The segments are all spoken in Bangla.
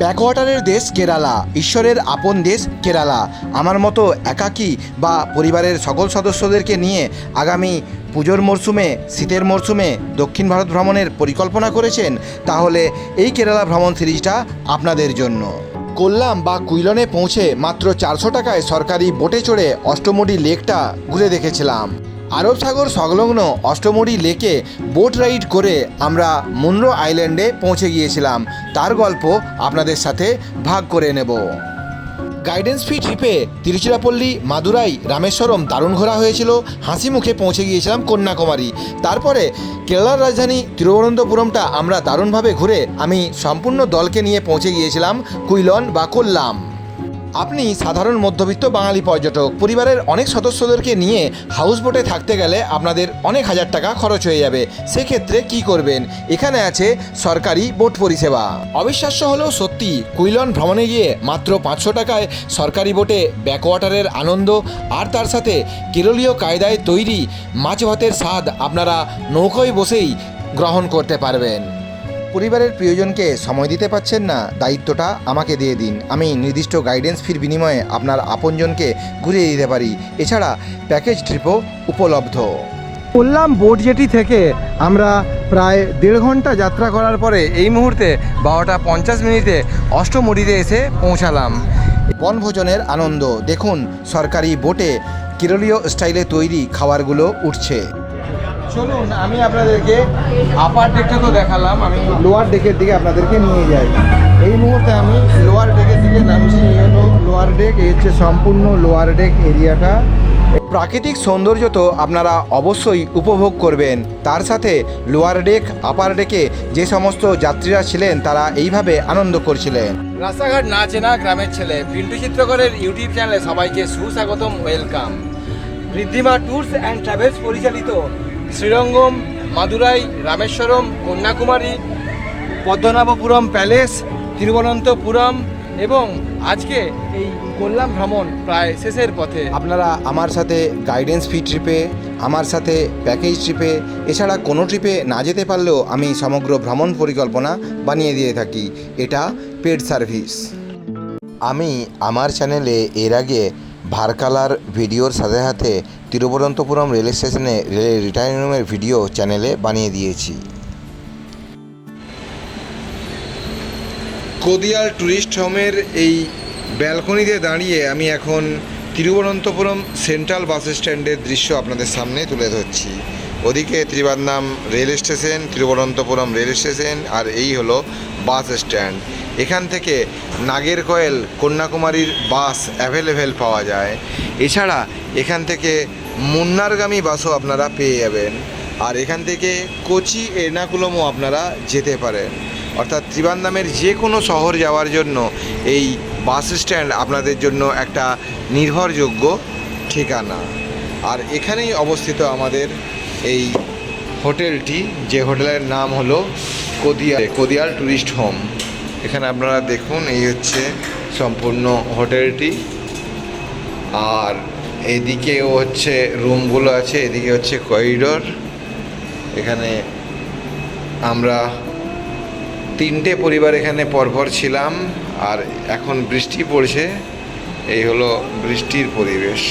ব্যাকওয়াটারের দেশ কেরালা, ঈশ্বরের আপন দেশ কেরালা। আমার মতো একাকী বা পরিবারের সকল সদস্যদেরকে নিয়ে আগামী পুজোর মরশুমে শীতের মরশুমে দক্ষিণ ভারত ভ্রমণের পরিকল্পনা করেছেন, তাহলে এই কেরালা ভ্রমণ সিরিজটা আপনাদের জন্য। কোল্লাম বা কুইলনে পৌঁছে মাত্র চারশো টাকায় সরকারি বোটে চড়ে অষ্টমুডি লেকটা ঘুরে দেখেছিলাম। আরব সাগর সংলগ্ন অষ্টমুড়ি লেকে বোট রাইড করে আমরা মুনরো আইল্যান্ডে পৌঁছে গিয়েছিলাম। তার গল্প আপনাদের সাথে ভাগ করে নেব। গাইডেন্স ফি ট্রিপে তিরুচিরাপল্লী, মাদুরাই, রামেশ্বরম দারুণ ঘোরা হয়েছিল। হাসি মুখে পৌঁছে গিয়েছিলাম কন্যাকুমারী। তারপরে কেরালার রাজধানী তিরুবনন্তপুরমটা আমরা দারুণভাবে ঘুরে আমি সম্পূর্ণ দলকে নিয়ে পৌঁছে গিয়েছিলাম কুইলন বা কোল্লাম। আপনি সাধারণ মধ্যবিত্ত বাঙালি পর্যটক, পরিবারের অনেক সদস্যদেরকে নিয়ে হাউস বোটে থাকতে গেলে আপনাদের অনেক হাজার টাকা খরচ হয়ে যাবে। সেক্ষেত্রে কি করবেন? এখানে আছে সরকারি বোট পরিষেবা। অবিশ্বাস্য হলেও সত্যি, কুইলন ভ্রমণে গিয়ে মাত্র পাঁচশো টাকায় সরকারি বোটে ব্যাকওয়াটারের আনন্দ আর তার সাথে কেরলীয় কায়দায় তৈরি মাছ ভাতের স্বাদ আপনারা নৌকোয় বসেই গ্রহণ করতে পারবেন। পরিবারের প্রিয়জনকে সময় দিতে পাচ্ছেন না, দায়িত্বটা আমাকে দিয়ে দিন। আমি নির্দিষ্ট গাইডেন্স ফির বিনিময়ে আপনার আপনজনকে ঘুরিয়ে দিতে পারি। এছাড়া প্যাকেজ ট্রিপও উপলব্ধ। বললাম বোট জেটি থেকে আমরা প্রায় দেড় ঘণ্টা যাত্রা করার পরে এই মুহূর্তে বারোটা পঞ্চাশ মিনিটে অষ্টমুড়িতে এসে পৌঁছালাম। বনভোজনের আনন্দ। দেখুন, সরকারি বোটে কেরলীয় স্টাইলে তৈরি খাবারগুলো উঠছে। চলুন, আমি আপনাদেরকে আপার ডেকটা তো দেখালাম, আমি লোয়ার ডেকের দিকে আপনাদেরকে নিয়ে যাই। এই মুহূর্তে আমি লোয়ার ডেকের দিকে নামছি লোয়ার ডেক এই হচ্ছে সম্পূর্ণ লোয়ার ডেক এরিয়াটা প্রাকৃতিক সৌন্দর্য তো আপনারা অবশ্যই উপভোগ করবেন। তার সাথে লোয়ার ডেক আপার ডেকে যে সমস্ত যাত্রীরা ছিলেন, তারা এইভাবে আনন্দ করছিলেন। রাস্তাঘাট না চেনা গ্রামের ছেলে, পিন্টু চিত্রকরের ইউটিউব চ্যানেলে সবাইকে সুস্বাগতম welcome Riddhima tours and travels পরিচালিত শ্রীরঙ্গম, মাদুরাই, রামেশ্বরম, কন্যাকুমারী, পদ্মনাভপুরম প্যালেস, তিরুবনন্তপুরম এবং আজকে এই কোল্লাম ভ্রমণ প্রায় শেষের পথে। আপনারা আমার সাথে গাইডেন্স ফি ট্রিপে আমার সাথে প্যাকেজ ট্রিপে এছাড়া কোনো ট্রিপে না যেতে পারলেও আমি সমগ্র ভ্রমণ পরিকল্পনা বানিয়ে দিয়ে থাকি। এটা পেড সার্ভিস আমি আমার চ্যানেলে এর আগে ভারকালার ভিডিওর সাথে সাথে তিরুবনন্তপুরম রেল স্টেশনে রেলের রিটার্নিং রুমের ভিডিও চ্যানেলে বানিয়ে দিয়েছি। কোদিয়াল ট্যুরিস্ট হোমের এই ব্যালকনিতে দাঁড়িয়ে আমি এখন তিরুবনন্তপুরম সেন্ট্রাল বাস স্ট্যান্ডের দৃশ্য আপনাদের সামনে তুলে ধরছি। ওদিকে Trivandrum rail station, Thiruvananthapuram rail station, আর এই হলো বাস স্ট্যান্ড এখান থেকে নাগেরকয়েল কন্যাকুমারীর বাস অ্যাভেলেবেল পাওয়া যায়। এছাড়া এখান থেকে মুন্নারগামী বাসও আপনারা পেয়ে যাবেন। আর এখান থেকে কোচি, এর্নাকুলমও আপনারা যেতে পারেন। অর্থাৎ ত্রিবান্দামের যে কোনো শহর যাওয়ার জন্য এই বাস স্ট্যান্ড আপনাদের জন্য একটা নির্ভরযোগ্য ঠিকানা। আর এখানেই অবস্থিত আমাদের এই হোটেলটি, যে হোটেলের নাম হলো কোদিয়াল কোদিয়াল ট্যুরিস্ট হোম। এখানে আপনারা দেখুন, এই হচ্ছে সম্পূর্ণ হোটেলটি। আর এদিকেও হচ্ছে রুমগুলো আছে, এদিকে হচ্ছে করিডোর। এখানে আমরা তিনটে পরিবার এখানে পরপর ছিলাম, আর এখন বৃষ্টি পড়ছে। এই হলো বৃষ্টির পরিবেশ।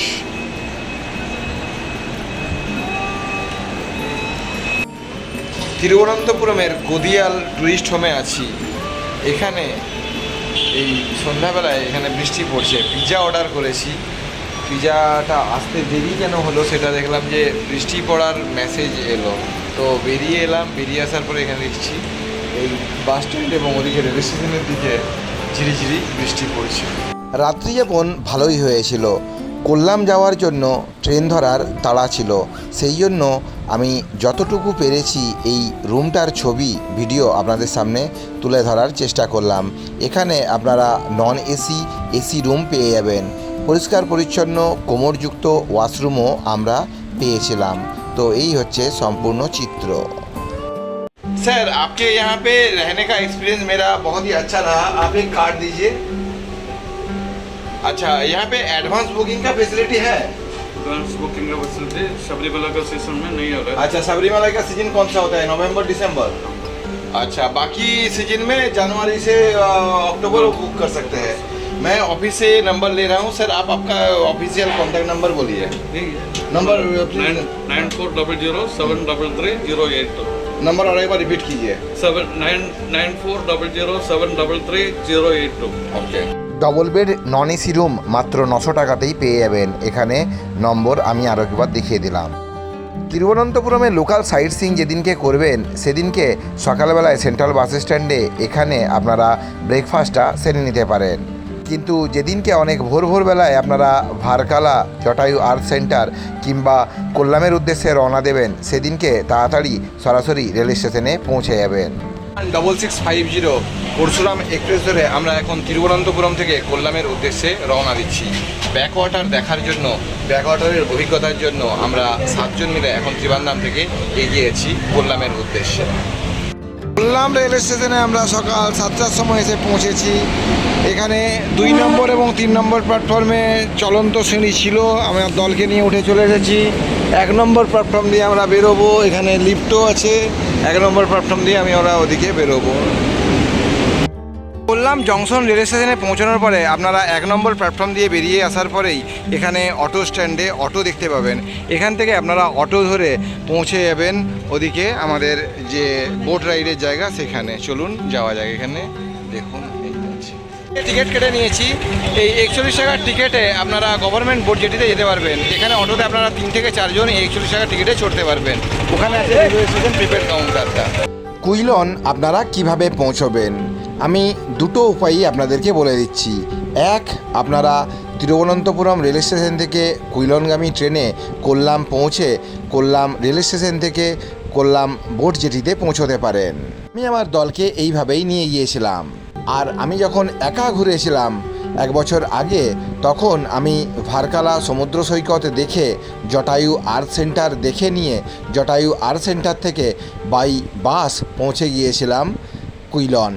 তিরুবনন্তপুরমের কোদিয়াল টুরিস্ট হোমে আছি। এখানে এই সন্ধ্যাবেলায় এখানে বৃষ্টি পড়ছে। পিৎজা অর্ডার করেছি। পিৎজাটা আসতে দেরি কেন হলো সেটা দেখলাম যে বৃষ্টি পড়ার মেসেজ এলো। তো বেরিয়ে এলাম, বেরিয়ে আসার পরে এখানে দেখছি এই বাস স্ট্যান্ড এবং ওদিকে রেল স্টেশনের দিকে ঝিরিঝিরি বৃষ্টি পড়ছে। রাত্রিযাপন ভালোই হয়েছিল কোল্লাম যাওয়ার জন্য ট্রেন ধরার তাড়া ছিল সেই জন্য আমি যতটুকু পেরেছি এই রুমটার ছবি ভিডিও আপনাদের সামনে তুলে ধরার চেষ্টা করলাম এখানে আপনারা নন এসি এসি রুম পেয়ে যাবেন পরিষ্কার পরিচ্ছন্ন কোমরযুক্ত ওয়াশরুমও আমরা পেয়েছিলাম তো এই হচ্ছে সম্পূর্ণ চিত্র सर आपके यहाँ पे रहने का एक्सपीरियंस मेरा बहुत ही अच्छा रहा आप एक कार्ड दीजिए अच्छा यहाँ पे एडवांस बुकिंग का फैसिलिटी है? एडवांस बुकिंग का फैसिलिटी सबरीमाला का सीज़न में नहीं हो रहा है। अच्छा सबरीमाला का सीज़न कौन सा होता है? नवंबर दिसंबर अच्छा बाकी सीज़न में जनवरी से अक्टूबर बुक कर सकते हैं। मैं ऑफ़िस से नंबर ले रहा हूँ। सर आप आपका ऑफिशियल कॉन्टैक्ट नंबर बोलिए। Number nine four double zero seven double three zero eight number और एक बार रिपीट कीजिए। Seven nine nine four double zero seven double three zero eight two okay double bed non AC room মাত্র নশো টাকাতেই পেয়ে যাবেন। এখানে নম্বর আমি আরও একবার দেখিয়ে দিলাম। তিরুবনন্তপুরমে লোকাল সাইট সিং যেদিনকে করবেন, সেদিনকে সকালবেলায় সেন্ট্রাল বাস স্ট্যান্ডে এখানে আপনারা ব্রেকফাস্টটা সেরে নিতে পারেন। কিন্তু যেদিনকে অনেক ভোর ভোরবেলায় আপনারা ভারকালা, জটায়ু আর্থ সেন্টার কিংবা কোল্লামের উদ্দেশ্যে রওনা দেবেন, সেদিনকে তাড়াতাড়ি সরাসরি রেল স্টেশনে পৌঁছে যাবেন। Double six five zero Parshuram express ধরে আমরা এখন তিরুবনন্তপুরম থেকে কোল্লামের উদ্দেশ্যে রওনা দিচ্ছি। ব্যাকওয়াটার দেখার জন্য, ব্যাকওয়াটারের অভিজ্ঞতার জন্য আমরা সাতজন মিলে এখন ত্রিবান্দাম থেকে এগিয়েছি কোল্লামের উদ্দেশ্যে। কোল্লাম রেল স্টেশনে আমরা সকাল সাতটার সময় এসে পৌঁছেছি। এখানে দুই নম্বর এবং তিন নম্বর প্ল্যাটফর্মে চলন্ত শ্রেণি ছিল। আমরা দলকে নিয়ে উঠে চলে এসেছি। এক নম্বর প্ল্যাটফর্ম দিয়ে আমরা বেরোবো। এখানে লিফটও আছে। এক নম্বর প্ল্যাটফর্ম দিয়ে আমি ওরা ওদিকে বেরোবো। বললাম, জংশন রেল স্টেশনে পৌঁছানোর পরে আপনারা এক নম্বর প্ল্যাটফর্ম দিয়ে বেরিয়ে আসার পরেই এখানে অটো স্ট্যান্ডে অটো দেখতে পাবেন। এখান থেকে আপনারা অটো ধরে পৌঁছে যাবেন ওদিকে আমাদের যে বোট রাইডের জায়গা সেখানে। চলুন, যাওয়া যায় এখানে। দেখুন। টিকিট কেটে নিয়েছি। এই একচল্লিশ টাকার টিকিটে আপনারা গভর্নমেন্ট বোট জেটিতে যেতে পারবেন। এখানে অটোতে আপনারা তিন থেকে চারজন এই একচল্লিশ টাকার টিকিটে চড়তে পারবেন। ওখানে আছে স্টেশন প্রিপেড কাউন্টারটা কুইলন, আপনারা কীভাবে পৌঁছবেন? আমি দুটো উপায়ই আপনাদেরকে বলে দিচ্ছি। এক, আপনারা তিরুবনন্তপুরম রেল স্টেশন থেকে কুইলনগামী ট্রেনে কোল্লাম পৌঁছে কোল্লাম রেল স্টেশন থেকে কোল্লাম বোট জেটিতে পৌঁছতে পারেন। আমি আমার দলকে এইভাবেই নিয়ে গিয়েছিলাম। আর আমি যখন একা ঘুরেছিলাম এক বছর আগে, তখন আমি ভারকালা সমুদ্র সৈকত দেখে, জটায়ু আর্ট সেন্টার দেখে নিয়ে, জটায়ু আর্ট সেন্টার থেকে বাই বাস পৌঁছে গিয়েছিলাম কুইলন।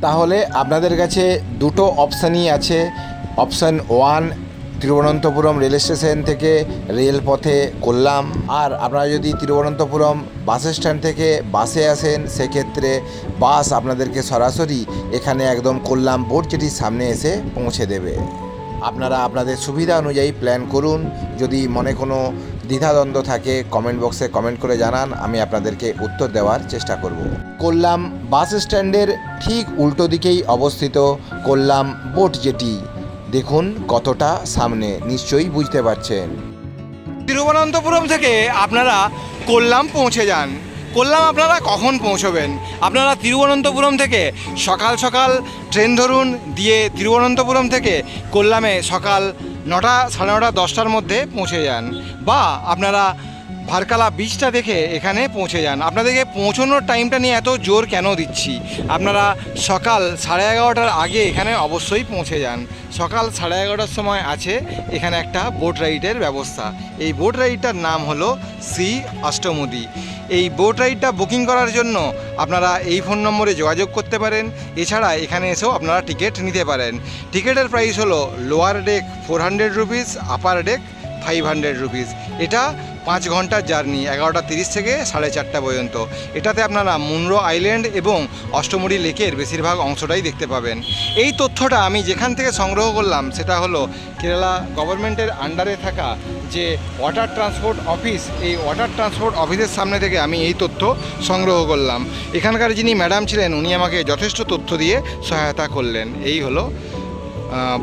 তাহলে আপনাদের কাছে দুটো অপশানই আছে। Option one Thiruvananthapuram rail station থেকে রেলপথে করলাম। আর আপনারা যদি তিরুবনন্তপুরম বাস স্ট্যান্ড থেকে বাসে আসেন, সেক্ষেত্রে বাস আপনাদেরকে সরাসরি এখানে একদম করলাম। বোট জেটির সামনে এসে পৌঁছে দেবে। আপনারা আপনাদের সুবিধা অনুযায়ী প্ল্যান করুন। যদি মনে কোনো দ্বিধাদ্বন্দ্ব থাকে, কমেন্ট বক্সে কমেন্ট করে জানান। আমি আপনাদেরকে উত্তর দেওয়ার চেষ্টা করব। কোল্লাম বাস স্ট্যান্ডের ঠিক উল্টো দিকেই অবস্থিত কোল্লাম বোট জেটি দেখুন কতটা সামনে, নিশ্চয়ই বুঝতে পারছেন। তিরুবনন্তপুরম থেকে আপনারা কোল্লাম পৌঁছে যান। কোল্লাম আপনারা কখন পৌঁছবেন? আপনারা তিরুবনন্তপুরম থেকে সকাল সকাল ট্রেন ধরুন, দিয়ে তিরুবনন্তপুরম থেকে কোল্লামে সকাল নটা, সাড়ে নটা, দশটার মধ্যে পৌঁছে যান। বা আপনারা ভারকালা বিচটা দেখে এখানে পৌঁছে যান। আপনাদেরকে পৌঁছানোর টাইমটা নিয়ে এত জোর কেন দিচ্ছি? আপনারা সকাল সাড়ে এগারোটার আগে এখানে অবশ্যই পৌঁছে যান। সকাল সাড়ে এগারোটার সময় আছে এখানে একটা বোট রাইডের ব্যবস্থা। এই বোট রাইডটার নাম হলো সি অষ্টমুদি। এই বোট রাইডটা বুকিং করার জন্য আপনারা এই ফোন নম্বরে যোগাযোগ করতে পারেন। এছাড়া এখানে এসেও আপনারা টিকিট নিতে পারেন। টিকিটের প্রাইস হলো lower deck four hundred rupees upper deck five hundred rupees এটা পাঁচ ঘণ্টার জার্নি, এগারোটা তিরিশ থেকে সাড়ে চারটা পর্যন্ত। এটাতে আপনারা মুনরো আইল্যান্ড এবং অষ্টমুড়ি লেকের বেশিরভাগ অংশটাই দেখতে পাবেন। এই তথ্যটা আমি যেখান থেকে সংগ্রহ করলাম, সেটা হলো কেরালা গভর্নমেন্টের আন্ডারে থাকা যে ওয়াটার ট্রান্সপোর্ট অফিস, এই ওয়াটার ট্রান্সপোর্ট অফিসের সামনে থেকে আমি এই তথ্য সংগ্রহ করলাম। এখানকার যিনি ম্যাডাম ছিলেন, উনি আমাকে যথেষ্ট তথ্য দিয়ে সহায়তা করলেন। এই হলো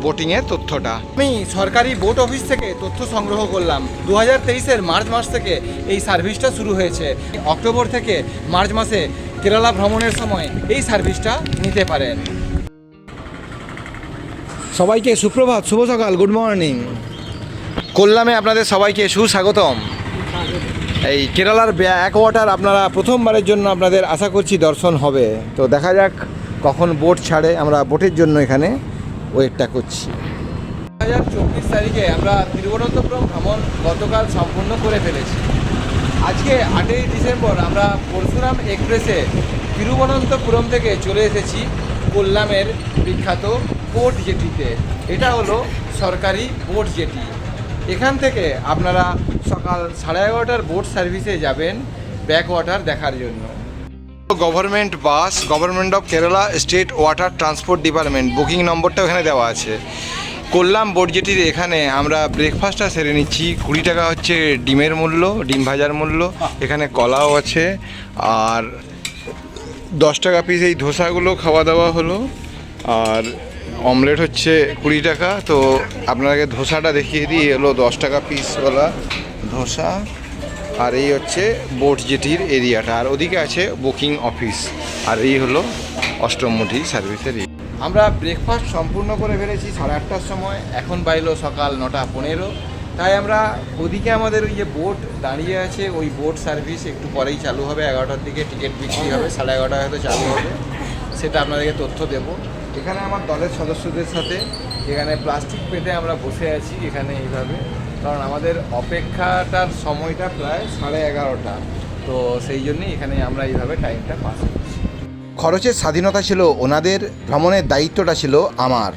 বোটিংয়ের তথ্যটা। আমি সরকারি বোট অফিস থেকে তথ্য সংগ্রহ করলাম। দু হাজার তেইশের মার্চ মাস থেকে এই সার্ভিসটা শুরু হয়েছে। অক্টোবর থেকে মার্চ মাসে কেরালা ভ্রমণের সময় এই সার্ভিসটা নিতে পারেন। সবাইকে সুপ্রভাত শুভ সকাল গুড মর্নিং। কোল্লামে আপনাদের সবাইকে সুস্বাগতম। এই কেরালার ব্যাক ওয়াটার আপনারা প্রথমবারের জন্য আপনাদের আশা করছি দর্শন হবে। তো দেখা যাক কখন বোট ছাড়ে আমরা বোটের জন্য এখানে। ওয়েটটা করছি। দু হাজার চব্বিশ তারিখে আমরা তিরুবনন্তপুরম ভ্রমণ গতকাল সম্পূর্ণ করে ফেলেছি। আজকে আটই ডিসেম্বর আমরা পরশুরাম এক্সপ্রেসে তিরুবনন্তপুরম থেকে চলে এসেছি কোল্লামের বিখ্যাত বোট জেটিতে। এটা হলো সরকারি বোট জেটি। এখান থেকে আপনারা সকাল সাড়ে এগারোটার বোট সার্ভিসে যাবেন ব্যাক ওয়াটার দেখার জন্য। Government bus, government of Kerala state water transport department. Booking নম্বরটা ওখানে দেওয়া আছে। করলাম বোটজেটির এখানে আমরা ব্রেকফাস্টটা সেরে নিচ্ছি। কুড়ি টাকা হচ্ছে ডিমের মূল্য, ডিম ভাজার মূল্য। এখানে কলাও আছে। আর দশ টাকা পিস এই ধোসাগুলো খাওয়া দাওয়া হলো। আর অমলেট হচ্ছে কুড়ি টাকা। তো আপনাকে ধোসাটা দেখিয়ে দিই। এলো দশ টাকা পিসওয়ালা ধোসা। আর এই হচ্ছে বোট জেটির এরিয়াটা, আর ওদিকে আছে বুকিং অফিস, আর এই হলো অষ্টমুঠি সার্ভিসের। আমরা ব্রেকফাস্ট সম্পূর্ণ করে ফেলেছি সাড়ে আটটার সময়, এখন বাইলো সকাল নটা পনেরো। তাই আমরা ওদিকে আমাদের ওই যে বোট দাঁড়িয়ে আছে, ওই বোট সার্ভিস একটু পরেই চালু হবে, এগারোটার দিকে টিকিট বিক্রি হবে, সাড়ে এগারোটা হয়তো চালু হবে, সেটা আপনাদেরকে তথ্য দেব। এখানে আমার দলের সদস্যদের সাথে, এখানে প্লাস্টিক পেতে আমরা বসে আছি, এখানে এইভাবে। কারণ আমাদের অপেক্ষাটার সময়টা প্রায় সাড়ে এগারোটা। তো সেই জন্যই এখানে আমরা এইভাবে টাইমটা পাস খরচের স্বাধীনতা ছিল ওনাদের, ভ্রমণের দায়িত্বটা ছিল আমার।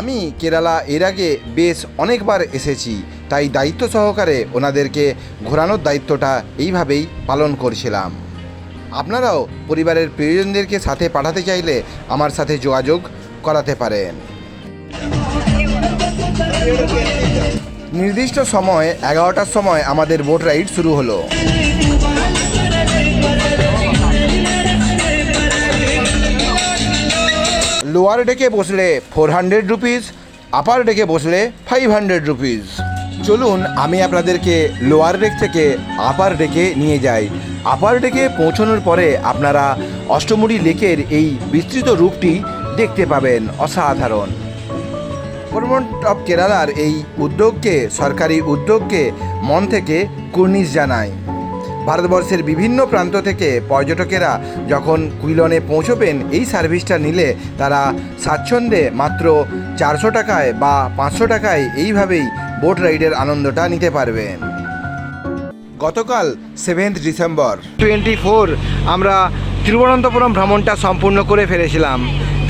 আমি কেরালা এর আগে বেশ অনেকবার এসেছি, তাই দায়িত্ব সহকারে ওনাদেরকে ঘোরানোর দায়িত্বটা এইভাবেই পালন করছিলাম। আপনারাও পরিবারের প্রিয়জনদেরকে সাথে পাঠাতে চাইলে আমার সাথে যোগাযোগ করাতে পারেন। নির্দিষ্ট সময়, এগারোটার সময় আমাদের বোট রাইড শুরু হলো। লোয়ার ডেকে বসলে ফোর হান্ড্রেড রুপিস আপার ডেকে বসলে ফাইভ হান্ড্রেড রুপিস চলুন, আমি আপনাদেরকে লোয়ার ডেক থেকে আপার ডেকে নিয়ে যাই। আপার ডেকে পৌঁছানোর পরে আপনারা অষ্টমুড়ি লেকের এই বিস্তৃত রূপটি দেখতে পাবেন, অসাধারণ। গভর্নমেন্ট অফ কেরালার এই উদ্যোগকে, সরকারি উদ্যোগকে মন থেকে কুর্নিশ জানায়। ভারতবর্ষের বিভিন্ন প্রান্ত থেকে পর্যটকেরা যখন কুইলনে পৌঁছবেন, এই সার্ভিসটা নিলে তারা স্বাচ্ছন্দ্যে মাত্র চারশো টাকায় বা পাঁচশো টাকায় এইভাবেই বোট রাইডের আনন্দটা নিতে পারবেন। গতকাল সেভেন্থ ডিসেম্বর। টোয়েন্টি ফোর, আমরা তিরুবনন্তপুরম ভ্রমণটা সম্পূর্ণ করে ফেলেছিলাম।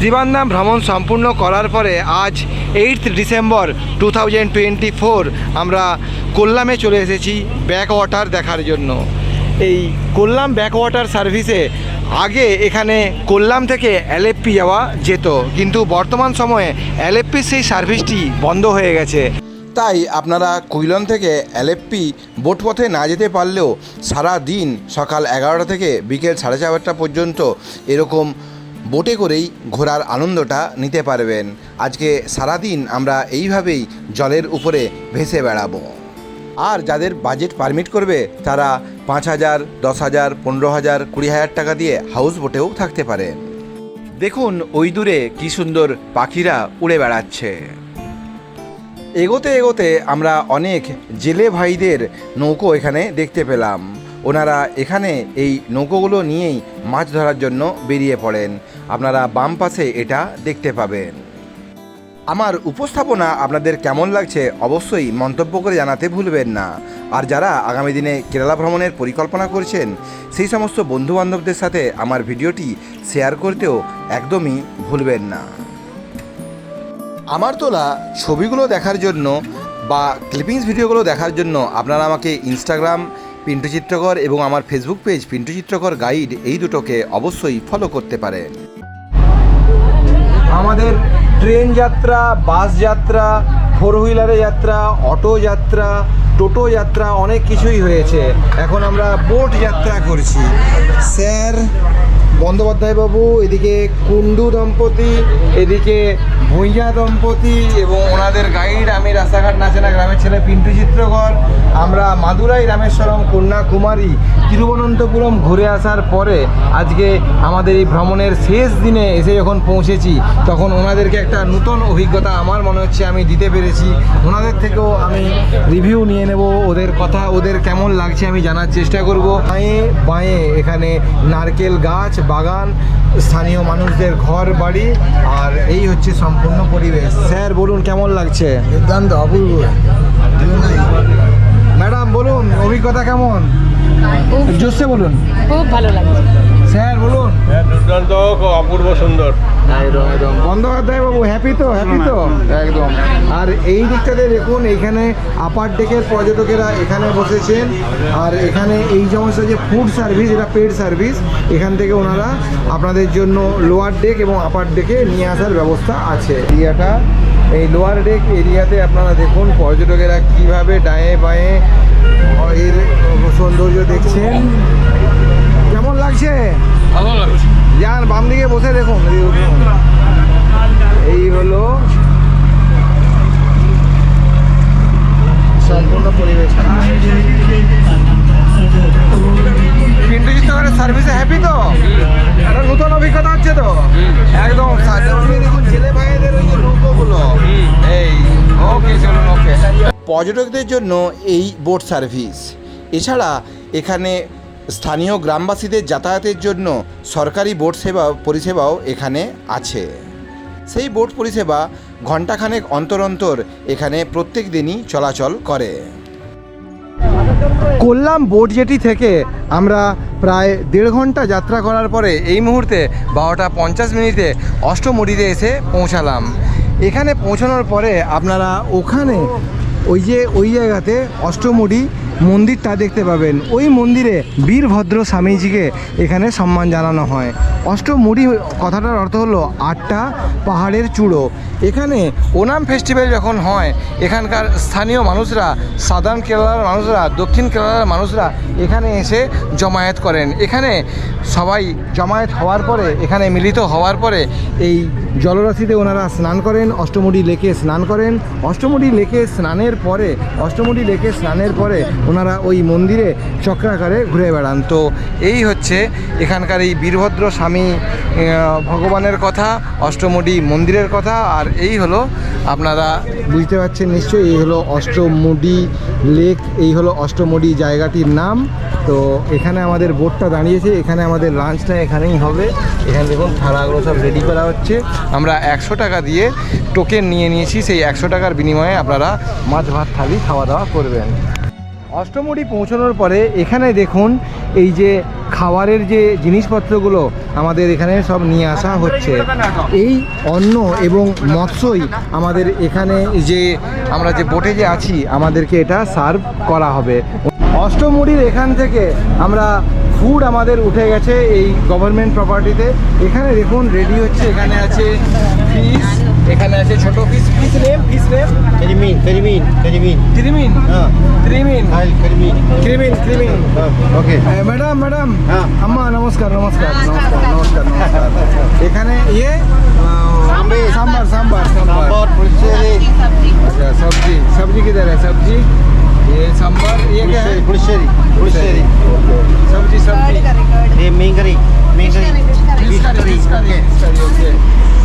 ত্রিবান্ধাম ভ্রমণ সম্পূর্ণ করার পরে আজ eight December two thousand twenty four আমরা কোল্লামে চলে এসেছি ব্যাক ওয়াটার দেখার জন্য। এই কোল্লাম ব্যাক ওয়াটার সার্ভিসে আগে এখানে কোল্লাম থেকে এলএফপি যাওয়া যেত, কিন্তু বর্তমান সময়ে এলএফপির সেই সার্ভিসটি বন্ধ হয়ে গেছে। তাই আপনারা কুইলন থেকে এলএফপি বোট পথে না যেতে পারলেও সারা দিন সকাল এগারোটা থেকে বিকেল সাড়ে চারটা পর্যন্ত এরকম বোটে করেই ঘোরার আনন্দটা নিতে পারবেন। আজকে সারাদিন আমরা এইভাবেই জলের উপরে ভেসে বেড়াবো। আর যাদের বাজেট পারমিট করবে, তারা পাঁচ হাজার, দশ হাজার, পনেরো হাজার, কুড়ি হাজার টাকা দিয়ে হাউস বোটেও থাকতে পারে। দেখুন ওই দূরে কি সুন্দর পাখিরা উড়ে বেড়াচ্ছে। এগোতে এগোতে আমরা অনেক জেলে ভাইদের নৌকো এখানে দেখতে পেলাম। ওনারা এখানে এই নৌকোগুলো নিয়েই মাছ ধরার জন্য বেরিয়ে পড়েন। আপনারা বাম পাশে এটা দেখতে পাবেন। আমার উপস্থাপনা আপনাদের কেমন লাগছে অবশ্যই মন্তব্য করে জানাতে ভুলবেন না। আর যারা আগামী দিনে কেরালা ভ্রমণের পরিকল্পনা করছেন, সেই সমস্ত বন্ধুবান্ধবদের সাথে আমার ভিডিওটি শেয়ার করতেও একদমই ভুলবেন না। আমার তোলা ছবিগুলো দেখার জন্য বা ক্লিপিংস ভিডিওগুলো দেখার জন্য আপনারা আমাকে ইনস্টাগ্রাম পিন্টু চিত্রকর এবং আমার ফেসবুক পেজ পিন্টু চিত্রকর গাইড এই দুটোকে অবশ্যই ফলো করতে পারেন। আমাদের ট্রেন যাত্রা, বাস যাত্রা ফোর হুইলারে যাত্রা অটো যাত্রা, টোটো যাত্রা অনেক কিছুই হয়েছে। এখন আমরা বোট যাত্রা করছি। স্যার বন্দ্যোপাধ্যায় বাবু এদিকে কুন্ডু দম্পতি, এদিকে ভুঁইয়া দম্পতি এবং ওনাদের গাইড আমি রাস্তাঘাট নাচেনা গ্রামের ছেলে পিন্টু চিত্রকর। আমরা মাদুরাই রামেশ্বরম কন্যাকুমারী তিরুবনন্তপুরম ঘুরে আসার পরে আজকে আমাদের এই ভ্রমণের শেষ দিনে এসে যখন পৌঁছেছি, তখন ওনাদেরকে একটা নতুন অভিজ্ঞতা আমার মনে হচ্ছে আমি দিতে পেরেছি। ওনাদের থেকেও আমি রিভিউ নিয়ে নেব, ওদের কথা, ওদের কেমন লাগছে আমি জানার চেষ্টা করব। বাঁয়ে বাঁয়ে এখানে নারকেল গাছ বাগান স্থানীয় মানুষদের ঘর বাড়ি আর এই হচ্ছে সম্পূর্ণ পরিবেশ। স্যার বলুন কেমন লাগছে? দুর্দান্ত অপূর্ব। ম্যাডাম বলুন অভিজ্ঞতা কেমন? জোসে বলুন। খুব ভালো লাগছে স্যার বলুন। হ্যাঁ দুর্দান্ত অপূর্ব সুন্দর। একদম একদম বন্দ্যোপাধ্যায় বাবু হ্যাপি তো হ্যাপি তো? একদম। আর এই দিকটাতে দেখুন এইখানে আপার ডেকের পর্যটকেরা এখানে বসেছেন। আর এখানে এই সমস্ত যে ফুড সার্ভিস এটা পেড সার্ভিস এখান থেকে ওনারা আপনাদের জন্য লোয়ার ডেক এবং আপার ডেকে নিয়ে আসার ব্যবস্থা আছে। এরিয়াটা এই লোয়ার ডেক এরিয়াতে আপনারা দেখুন পর্যটকেরা কীভাবে ডায়ে বায়ে এর সৌন্দর্য দেখছেন? কেমন লাগছে? যান বাম দিকে বসে দেখুন। এই হলো সম্পূর্ণ পরিবেশ। সার্ভিসে হ্যাপি তো? একটা নতুন অভিজ্ঞতা হচ্ছে তো। একদম দেখুন ছেলে ভাইদের ওই যে নৌকোগুলো। এই ওকে চলুন ওকে পর্যটকদের জন্য এই বোট সার্ভিস এছাড়া এখানে স্থানীয় গ্রামবাসীদের যাতায়াতের জন্য সরকারি বোট সেবা পরিষেবাও এখানে আছে। সেই বোট পরিষেবা ঘণ্টাখানেক অন্তর অন্তর এখানে প্রত্যেক দিনই চলাচল করে। কোল্লাম বোট জেটি থেকে আমরা প্রায় দেড় ঘণ্টা যাত্রা করার পরে এই মুহূর্তে বারোটা পঞ্চাশ মিনিটে অষ্টমুড়িতে এসে পৌঁছালাম। এখানে পৌঁছানোর পরে আপনারা ওখানে ওই যে ওই জায়গাতে অষ্টমুড়ি মন্দিরটা দেখতে পাবেন। ওই মন্দিরে বীরভদ্র স্বামীজিকে এখানে সম্মান জানানো হয়। অষ্টমুড়ি কথাটার অর্থ হলো আটটা পাহাড়ের চূড়ো। এখানে ওনাম ফেস্টিভ্যাল যখন হয়, এখানকার স্থানীয় মানুষরা সাদার্ন কেরালার মানুষরা, দক্ষিণ কেরালার মানুষরা এখানে এসে জমায়েত করেন। এখানে সবাই জমায়েত হওয়ার পরে, এখানে মিলিত হওয়ার পরে এই জলরাশিতে ওনারা স্নান করেন, অষ্টমুড়ি লেকে স্নান করেন। অষ্টমুড়ি লেকে স্নানের পরে, অষ্টমুড়ি লেকে স্নানের পরে ওনারা ওই মন্দিরে চক্রাকারে ঘুরে বেড়ান। তো এই হচ্ছে এখানকার এই বীরভদ্র স্বামী ভগবানের কথা, অষ্টমুড়ি মন্দিরের কথা, আর এই হলো আপনারা বুঝতে পারছেন নিশ্চয়ই, এই হলো অষ্টমুডি লেক, এই হলো অষ্টমুডি জায়গাটির নাম। তো এখানে আমাদের বোটটা দাঁড়িয়েছে, এখানে আমাদের লাঞ্চটা এখানেই হবে। এখানে দেখুন, থালাগুলো সব রেডি করা হচ্ছে। আমরা একশো টাকা দিয়ে টোকেন নিয়ে নিয়েছি, সেই একশো টাকার বিনিময়ে আপনারা মাছ, ভাত, থালি খাওয়া দাওয়া করবেন। অষ্টমুড়ি পৌঁছানোর পরে এখানে দেখুন এই যে খাবারের যে জিনিসপত্রগুলো আমাদের এখানে সব নিয়ে আসা হচ্ছে। এই অন্ন এবং মৎস্যই আমাদের এখানে যে আমরা যে বোটে যে আছি, আমাদেরকে এটা সার্ভ করা হবে। অষ্টমুড়ির এখান থেকে আমরা ফুড আমাদের উঠে গেছে এই গভর্নমেন্ট প্রপার্টিতে এখানে দেখুন রেডি হচ্ছে, এখানে আছে ফিস এখানে আছে ছোট ফিস ফিস নেম ফিস নেম ফেরিমিন ফেরিমিন ফেরিমিন ত্রিমিন হ্যাঁ ত্রিমিন ফেরিমিন ক্রিমিন ক্রিমিন ওকে ম্যাডাম ম্যাডাম হ্যাঁ। আম্মা নমস্কার নমস্কার নমস্কার নমস্কার নমস্কার এখানে ইয়ে सांबर सांबर सांबर और पुलिसरी अच्छा सब्जी सब्जी किधर है सब्जी ये सांबर ये क्या है पुलिसरी पुलिसरी ओके सब्जी सब्जी ये मींगरी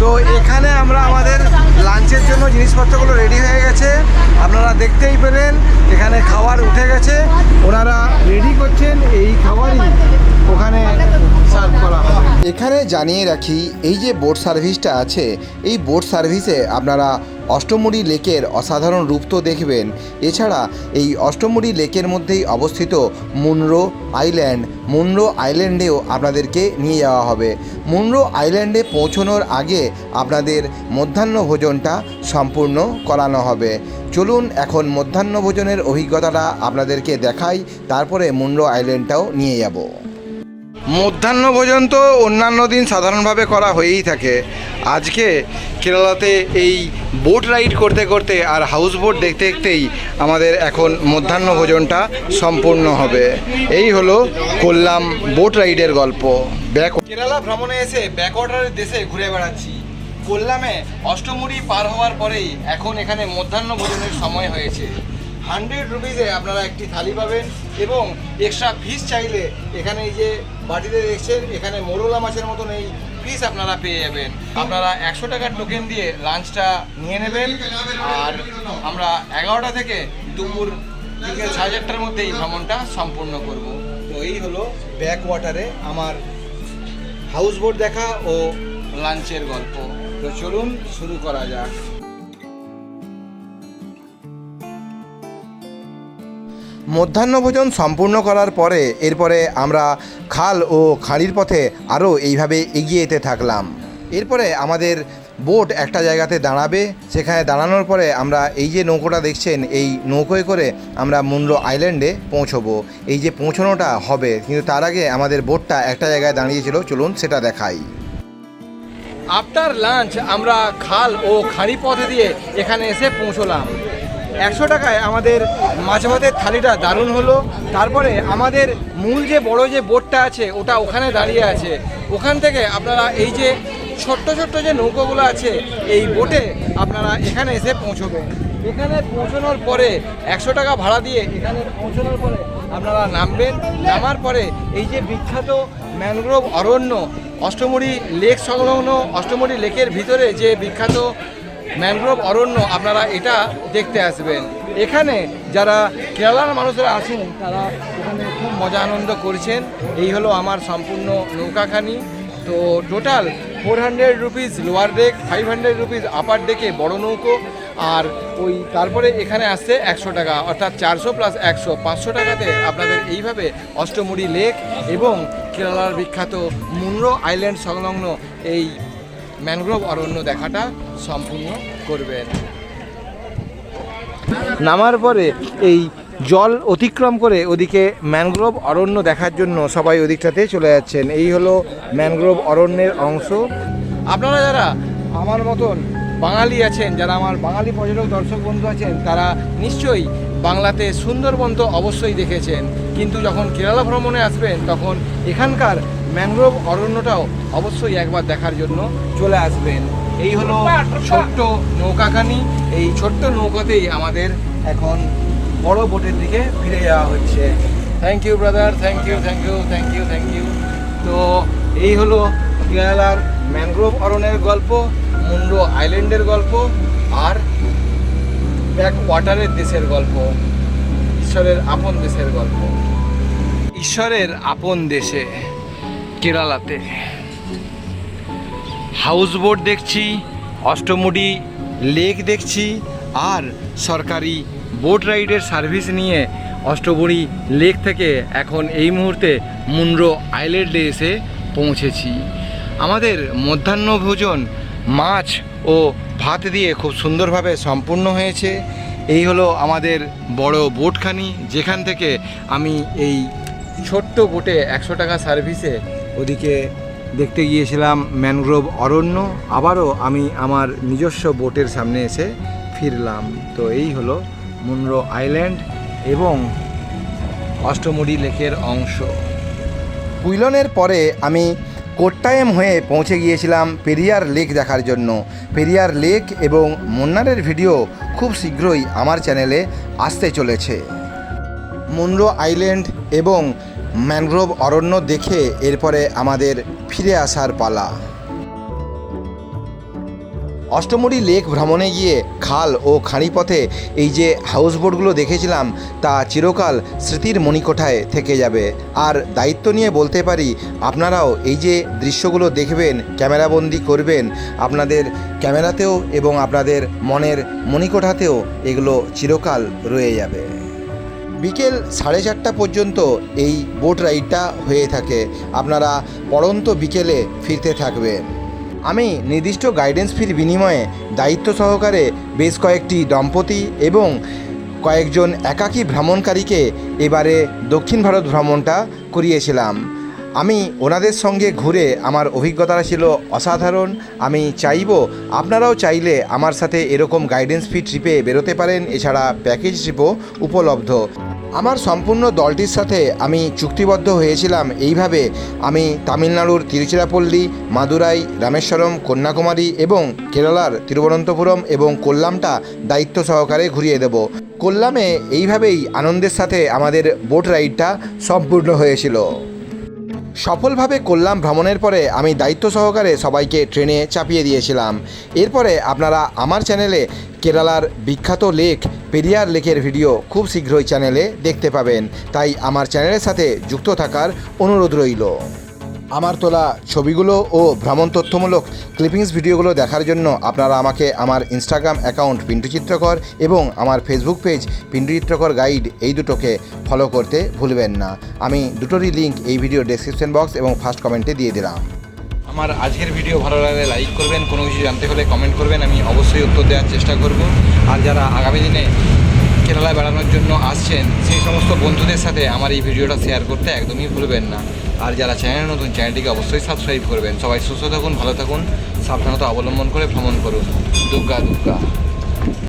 তো এখানে আমরা আমাদের লাঞ্চের জন্য জিনিসপত্রগুলো রেডি হয়ে গেছে। আপনারা দেখতেই পেলেন, এখানে খাবার উঠে গেছে। ওনারা রেডি করছেন এই খাবারই ওখানে সার্ভ করা হবে। এখানে জানিয়ে রাখি, এই যে বোট সার্ভিসটা আছে, এই বোট সার্ভিসে আপনারা অষ্টমুড়ি লেকের অসাধারণ রূপ তো দেখবেন। এছাড়া এই অষ্টমুড়ি লেকের মধ্যেই অবস্থিত মুনরো আইল্যান্ড। মুনরো আইল্যান্ডেও আপনাদেরকে নিয়ে যাওয়া হবে। মুনরো আইল্যান্ডে পৌঁছানোর আগে আপনাদের মধ্যাহ্ন ভোজনটা সম্পূর্ণ করানো হবে। চলুন এখন মধ্যাহ্ন ভোজনের অভিজ্ঞতাটা আপনাদেরকে দেখাই, তারপরে মুনরো আইল্যান্ডটাও নিয়ে যাব। মধ্যাহ্ন ভোজন তো অন্যান্য দিন সাধারণভাবে করা হয়েই থাকে। আজকে কেরালাতে এই বোট রাইড করতে করতে আর হাউস বোট দেখতে দেখতেই আমাদের এখন মধ্যাহ্ন ভোজনটা সম্পূর্ণ হবে। এই হলো কোল্লাম বোট রাইডের গল্প। ব্যাক কেরালা ভ্রমণে এসে ব্যাকওয়াটারের দেশে ঘুরে বেড়াচ্ছি। কোল্লামে অষ্টমুড়ি পার হওয়ার পরেই এখন এখানে মধ্যাহ্ন ভোজনের সময় হয়েছে। হান্ড্রেড রুপিসে আপনারা একটি থালি পাবেন এবং এক্সট্রা ফিস চাইলে এখানে এই যে বাটিতে দেখছেন, এখানে মোরলা মাছের মতন এই ফিস আপনারা পেয়ে যাবেন। আপনারা একশো টাকার টোকেন দিয়ে লাঞ্চটা নিয়ে নেবেন। আর আমরা এগারোটা থেকে দুপুর বিকেল সাড়ে চারটার মধ্যে এই ভ্রমণটা সম্পূর্ণ করব। তো এই হলো ব্যাক ওয়াটারে আমার হাউস বোট দেখা ও লাঞ্চের গল্প। তো চলুন শুরু করা যাক। মধ্যাহ্নভোজন সম্পূর্ণ করার পরে এরপরে আমরা খাল ও খাঁড়ির পথে আরও এইভাবে এগিয়ে যেতে থাকলাম। এরপরে আমাদের বোট একটা জায়গাতে দাঁড়াবে, সেখানে দাঁড়ানোর পরে আমরা এই যে নৌকোটা দেখছেন, এই নৌকোয় করে আমরা মুন্ড্রো আইল্যান্ডে পৌঁছবো। এই যে পৌঁছানোটা হবে, কিন্তু তার আগে আমাদের বোটটা একটা জায়গায় দাঁড়িয়েছিল, চলুন সেটা দেখাই। আফটার লাঞ্চ আমরা খাল ও খাঁড়ি পথে দিয়ে এখানে এসে পৌঁছলাম। একশো টাকায় আমাদের মাছ ভাতের থালিটা দারুণ হলো। তারপরে আমাদের মূল যে বড় যে বোটটা আছে, ওটা ওখানে দাঁড়িয়ে আছে। ওখান থেকে আপনারা এই যে ছোট্ট ছোট্ট যে নৌকোগুলো আছে, এই বোটে আপনারা এখানে এসে পৌঁছবেন। এখানে পৌঁছানোর পরে একশো টাকা ভাড়া দিয়ে এখানে পৌঁছানোর পরে আপনারা নামবেন। নামার পরে এই যে বিখ্যাত ম্যানগ্রোভ অরণ্য, অষ্টমুড়ি লেক সংলগ্ন অষ্টমুড়ি লেকের ভিতরে যে বিখ্যাত ম্যানগ্রোভ অরণ্য, আপনারা এটা দেখতে আসবেন। এখানে যারা কেরালার মানুষরা আছেন, তারা এখানে খুব মজা আনন্দ করছেন। এই হলো আমার সম্পূর্ণ নৌকাখানি। তো total four hundred rupees lower deck five hundred rupees upper ডেকে বড় নৌকো। আর ওই তারপরে এখানে আসছে একশো টাকা, অর্থাৎ চারশো প্লাস একশো, পাঁচশো টাকাতে আপনাদের এইভাবে অষ্টমুড়ি লেক এবং কেরালার বিখ্যাত মুনরো আইল্যান্ড সংলগ্ন এই ম্যানগ্রোভ অরণ্য দেখাটা সম্পূর্ণ করবেন। নামার পরে এই জল অতিক্রম করে ওদিকে ম্যানগ্রোভ অরণ্য দেখার জন্য সবাই ওদিকটাতে চলে যাচ্ছেন। এই হলো ম্যানগ্রোভ অরণ্যের অংশ। আপনারা যারা আমার মতন বাঙালি আছেন যারা আমার বাঙালি পর্যটক দর্শক বন্ধু আছেন তারা নিশ্চয়ই বাংলাতে সুন্দরবন তো অবশ্যই দেখেছেন। কিন্তু যখন কেরালা ভ্রমণে আসবেন তখন এখানকার ম্যানগ্রোভ অরণ্যটাও অবশ্যই একবার দেখার জন্য চলে আসবেন। এই হলো ছোট্ট নৌকাখানি। এই ছোট্ট নৌকাতেই আমাদের এখন বড় বোটের দিকে ফিরে যাওয়া হচ্ছে। Thank you brother thank you thank you thank you thank you তো এই হলো কেরালার ম্যানগ্রোভ অরণ্যের গল্প, মুন্ডো আইল্যান্ডের গল্প, আর ব্যাক ওয়াটারের দেশের গল্প, ঈশ্বরের আপন দেশের গল্প। ঈশ্বরের আপন দেশে। কেরালাতে। হাউস বোট দেখছি, অষ্টমুডি লেক দেখছি, আর সরকারি বোট রাইডের সার্ভিস নিয়ে অষ্টমুড়ি লেক থেকে এখন এই মুহূর্তে মুন্ড্রো আইল্যান্ডে এসে পৌঁছেছি। আমাদের মধ্যাহ্ন ভোজন মাছ ও ভাত দিয়ে খুব সুন্দরভাবে সম্পূর্ণ হয়েছে। এই হলো আমাদের বড় বোটখানি, যেখান থেকে আমি এই ছোট্ট বোটে একশো টাকা সার্ভিসে ওদিকে দেখতে গিয়েছিলাম ম্যানগ্রোভ অরণ্য। আবারও আমি আমার নিজস্ব বোটের সামনে এসে ফিরলাম। তো এই হলো মুনরো আইল্যান্ড এবং অষ্টমুড়ি লেকের অংশ। কুইলনের পরে আমি কোট্টায়েম হয়ে পৌঁছে গিয়েছিলাম পেরিয়ার লেক দেখার জন্য। পেরিয়ার লেক এবং মুন্নারের ভিডিও খুব শীঘ্রই আমার চ্যানেলে আসতে চলেছে। মুন্ডো আইল্যান্ড এবং ম্যানগ্রোভ অরণ্য দেখে এরপরে আমাদের ফিরে আসার পালা। অষ্টমুড়ি লেক ভ্রমণে গিয়ে খাল ও খাঁড়িপথে এই যে হাউস হাউসবোটগুলো দেখেছিলাম, তা চিরকাল স্মৃতির মণিকোঠায় থেকে যাবে। আর দায়িত্ব নিয়ে বলতে পারি, আপনারাও এই যে দৃশ্যগুলো দেখবেন, ক্যামেরাবন্দি করবেন, আপনাদের ক্যামেরাতেও এবং আপনাদের মনের মণিকোঠাতেও এগুলো চিরকাল রয়ে যাবে। বিকেল সাড়ে চারটা পর্যন্ত এই বোট রাইডটা হয়ে থাকে। আপনারা পড়ন্ত বিকেলে ফিরতে থাকবেন। আমি নির্দিষ্ট গাইডেন্স ফির বিনিময়ে দায়িত্ব সহকারে বেশ কয়েকটি দম্পতি এবং কয়েকজন একাকী ভ্রমণকারীকে এবারে দক্ষিণ ভারত ভ্রমণটা করিয়েছিলাম। আমি ওনাদের সঙ্গে ঘুরে আমার অভিজ্ঞতাটা ছিল অসাধারণ। আমি চাইব আপনারাও চাইলে আমার সাথে এরকম গাইডেন্স ফি ট্রিপে বেরোতে পারেন। এছাড়া প্যাকেজ ট্রিপও উপলব্ধ। আমার সম্পূর্ণ দলটির সাথে আমি চুক্তিবদ্ধ হয়েছিলাম। এইভাবে আমি তামিলনাড়ুর তিরুচিরাপল্লী, মাদুরাই, রামেশ্বরম, কন্যাকুমারী এবং কেরালার তিরুবনন্তপুরম এবং কোল্লামটা দায়িত্ব সহকারে ঘুরিয়ে দেব। কোল্লামে এইভাবেই আনন্দের সাথে আমাদের বোট রাইডটা সম্পূর্ণ হয়েছিল। সফলভাবে করলাম ভ্রমণের পরে আমি দায়িত্ব সহকারে সবাইকে ট্রেনে চাপিয়ে দিয়েছিলাম। এরপরে আপনারা আমার চ্যানেলে কেরালার বিখ্যাত লেক পেরিয়ার লেকের ভিডিও খুব শীঘ্রই চ্যানেলে দেখতে পাবেন। তাই আমার চ্যানেলের সাথে যুক্ত থাকার অনুরোধ রইল। আমার তোলা ছবিগুলো ও ভ্রমণ তথ্যমূলক ক্লিপিংস ভিডিওগুলো দেখার জন্য আপনারা আমাকে আমার ইনস্টাগ্রাম অ্যাকাউন্ট পিন্টু চিত্রকর এবং আমার ফেসবুক পেজ পিন্টু চিত্রকর গাইড এই দুটোকে ফলো করতে ভুলবেন না। আমি দুটোরই লিঙ্ক এই ভিডিও ডেসক্রিপশন বক্স এবং ফার্স্ট কমেন্টে দিয়ে দিলাম। আমার আজকের ভিডিও ভালো লাগলে লাইক করবেন, কোনো কিছু জানতে হলে কমেন্ট করবেন, আমি অবশ্যই উত্তর দেওয়ার চেষ্টা করব। আর যারা আগামী দিনে কেরালায় বেড়ানোর জন্য আসছেন, সেই সমস্ত বন্ধুদের সাথে আমার এই ভিডিওটা শেয়ার করতে একদমই ভুলবেন না। আর যারা চ্যানেল নতুন চ্যানেলটিকে অবশ্যই সাবস্ক্রাইব করবেন। সবাই সুস্থ থাকুন, ভালো থাকুন, সাবধানতা অবলম্বন করে ভ্রমণ করুন। দুর্গা দুর্গা